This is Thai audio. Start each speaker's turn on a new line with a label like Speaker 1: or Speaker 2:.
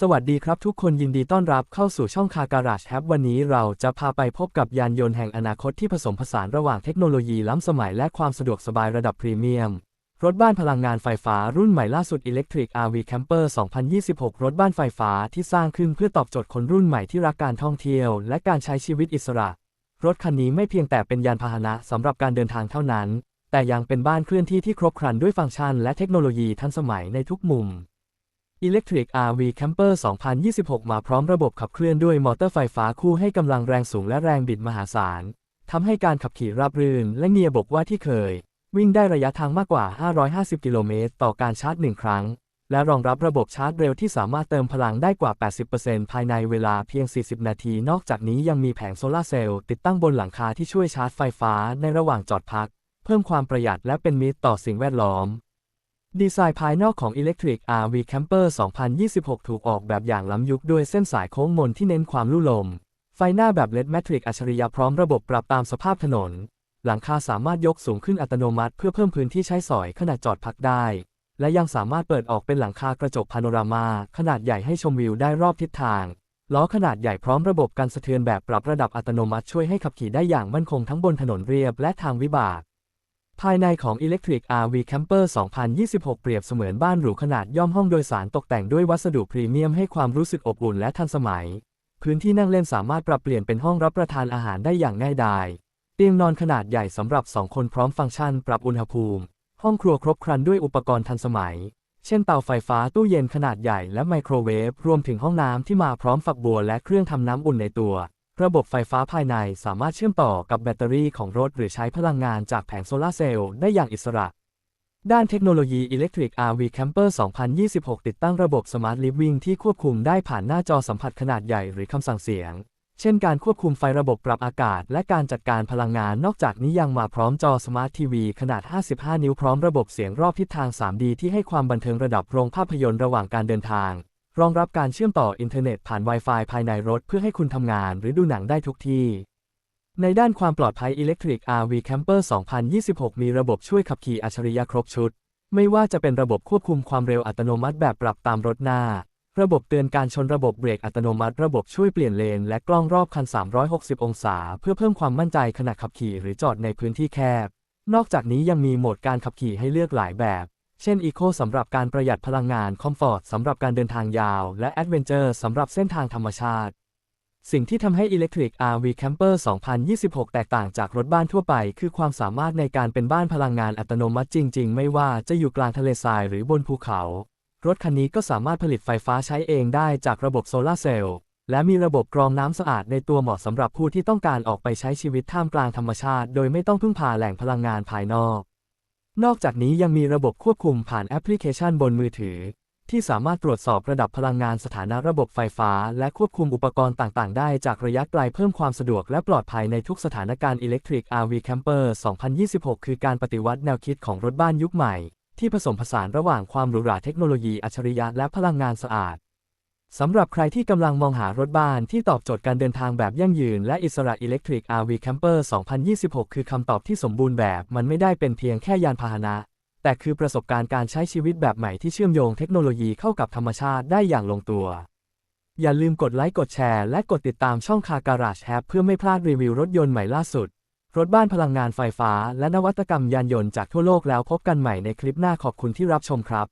Speaker 1: สวัสดีครับทุกคนยินดีต้อนรับเข้าสู่ช่องคาการาชแฮปวันนี้เราจะพาไปพบกับยานยนต์แห่งอนาคตที่ผสมผสานระหว่างเทคโนโลยีล้ำสมัยและความสะดวกสบายระดับพรีเมียม รถบ้านพลังงานไฟฟ้ารุ่นใหม่ล่าสุด Electric RV Camper 2026 รถบ้านไฟฟ้าที่สร้างขึ้นเพื่อตอบโจทย์คนรุ่นใหม่ที่รักการท่องเที่ยว และการใช้ชีวิตอิสระ รถคันนี้ไม่เพียงแต่เป็นยานพาหนะสำหรับการเดินทางเท่านั้น แต่ยังเป็นบ้านเคลื่อนที่ที่ครบครันด้วยฟังก์ชัน และเทคโนโลยีทันสมัยในทุกมุม Electric RV Camper 2026 มาพร้อมระบบขับเคลื่อนด้วยมอเตอร์ไฟฟ้าคู่ให้กำลังแรงสูงและแรงบิดมหาศาลทำให้การขับขี่ราบรื่นและเงียบกว่าที่เคย วิ่งได้ระยะทางมากกว่า 550 กิโลเมตรต่อการชาร์จหนึ่งครั้ง และรองรับระบบชาร์จเร็วที่สามารถเติมพลังได้กว่า 80%ภายในเวลาเพียง 40 นาที นอกจากนี้ยังมีแผงโซลาร์เซลล์ติดตั้งบนหลังคาที่ช่วยชาร์จไฟฟ้าในระหว่างจอดพัก เพิ่มความประหยัดและเป็นมิตรต่อสิ่งแวดล้อม ดีไซน์ภายนอกของ Electric RV Camper 2026 ถูกออกแบบอย่างล้ำยุคด้วยเส้นสายโค้งมนที่เน้นความลู่ลม ไฟหน้าแบบ LED Matrix อัจฉริยะพร้อมระบบปรับตามสภาพถนน หลังคาสามารถยกสูงขึ้นอัตโนมัติ เพื่อเพิ่มพื้นที่ใช้สอยขณะจอดพักได้ และยังสามารถเปิดออกเป็นหลังคากระจกพาโนรามา ขนาดใหญ่ให้ชมวิวได้รอบทิศทาง ล้อขนาดใหญ่พร้อมระบบกันสะเทือนแบบปรับระดับอัตโนมัติช่วยให้ขับขี่ได้อย่างมั่นคงทั้งบนถนนเรียบและทางวิบาก ภายในของ Electric RV Camper 2026 เปรียบเสมือนบ้านหรูขนาดย่อมห้องโดยสารตกแต่งด้วยวัสดุพรีเมียมให้ความรู้สึกอบอุ่นและทันสมัย พื้นที่นั่งเล่นสามารถปรับเปลี่ยนเป็นห้องรับประทานอาหารได้อย่างง่ายดาย เตียงนอนขนาดใหญ่สำหรับ 2 คนพร้อมฟังก์ชันปรับอุณหภูมิ ห้องครัวครบครันด้วยอุปกรณ์ทันสมัย เช่นเตาไฟฟ้าตู้เย็นขนาดใหญ่และไมโครเวฟรวมถึงห้องน้ำที่มาพร้อมฝักบัวและเครื่องทำน้ำอุ่นในตัว ระบบไฟฟ้าภายในสามารถเชื่อมต่อกับแบตเตอรี่ของรถหรือใช้พลังงานจากแผงโซลาร์เซลล์ได้อย่างอิสระ ด้านเทคโนโลยี Electric RV Camper 2026 ติดตั้งระบบ Smart Living ที่ควบคุมได้ผ่านหน้าจอสัมผัสขนาดใหญ่หรือคำสั่งเสียง เช่นการควบคุมไฟระบบปรับอากาศ และการจัดการพลังงาน นอกจากนี้ยังมาพร้อมจอ Smart TV ขนาด 55 นิ้วพร้อมระบบเสียงรอบทิศทาง 3D ที่ให้ความบันเทิงระดับโรงภาพยนตร์ระหว่างการเดินทาง รองรับการเชื่อมต่ออินเทอร์เน็ตผ่าน Wi-Fi ภายในรถเพื่อให้คุณทำงานหรือดูหนังได้ทุกที่ ในด้านความปลอดภัย Electric RV Camper 2026 มีระบบช่วยขับขี่อัจฉริยะครบชุด ไม่ว่าจะเป็นระบบควบคุมความเร็วอัตโนมัติแบบปรับตามรถหน้า ระบบเตือนการชนระบบเบรกอัตโนมัติ ระบบช่วยเปลี่ยนเลน และกล้องรอบคัน 360 องศา เพื่อเพิ่มความมั่นใจขณะขับขี่หรือจอดในพื้นที่แคบ นอกจากนี้ยังมีโหมดการขับขี่ให้เลือกหลายแบบ เช่น Eco สำหรับการประหยัดพลังงาน Comfort สำหรับการเดินทางยาว และ Adventure สำหรับเส้นทางธรรมชาติ สิ่งที่ทำให้ Electric RV Camper 2026 แตกต่างจากรถบ้านทั่วไป คือความสามารถในการเป็นบ้านพลังงานอัตโนมัติจริง ๆ ไม่ว่าจะอยู่กลางทะเลทรายหรือบนภูเขา รถคันนี้ก็สามารถผลิตไฟฟ้าใช้เองได้จากระบบโซลาร์เซลล์และมีระบบกรองน้ำสะอาดในตัวเหมาะสำหรับผู้ที่ต้องการออกไปใช้ชีวิตท่ามกลางธรรมชาติ โดยไม่ต้องพึ่งพาแหล่งพลังงานภายนอก นอกจากนี้ยังมีระบบควบคุมผ่านแอปพลิเคชันบนมือถือ ที่สามารถตรวจสอบระดับพลังงานสถานะระบบไฟฟ้า และควบคุมอุปกรณ์ต่าง ๆ ได้จากระยะไกลเพิ่มความสะดวกและปลอดภัยในทุกสถานการณ์ Electric RV Camper 2026 คือการปฏิวัติแนวคิดของรถบ้านยุคใหม่ ที่ผสมผสานระหว่างความหรูหราเทคโนโลยีอัจฉริยะและพลังงานสะอาด สำหรับใครที่กำลังมองหารถบ้านที่ตอบโจทย์การเดินทางแบบยั่งยืนและอิสระ Electric RV Camper 2026 คือคำตอบที่สมบูรณ์แบบ มันไม่ได้เป็นเพียงแค่ยานพาหนะ แต่คือประสบการณ์การใช้ชีวิตแบบใหม่ที่เชื่อมโยงเทคโนโลยีเข้ากับธรรมชาติได้อย่างลงตัว อย่าลืมกดไลค์กดแชร์และกดติดตามช่องคาการาชแฮปเพื่อไม่พลาดรีวิวรถยนต์ใหม่ล่าสุด รถบ้านพลังงานไฟฟ้า และนวัตกรรมยานยนต์จากทั่วโลกแล้วพบกันใหม่ในคลิปหน้าขอบคุณที่รับชมครับ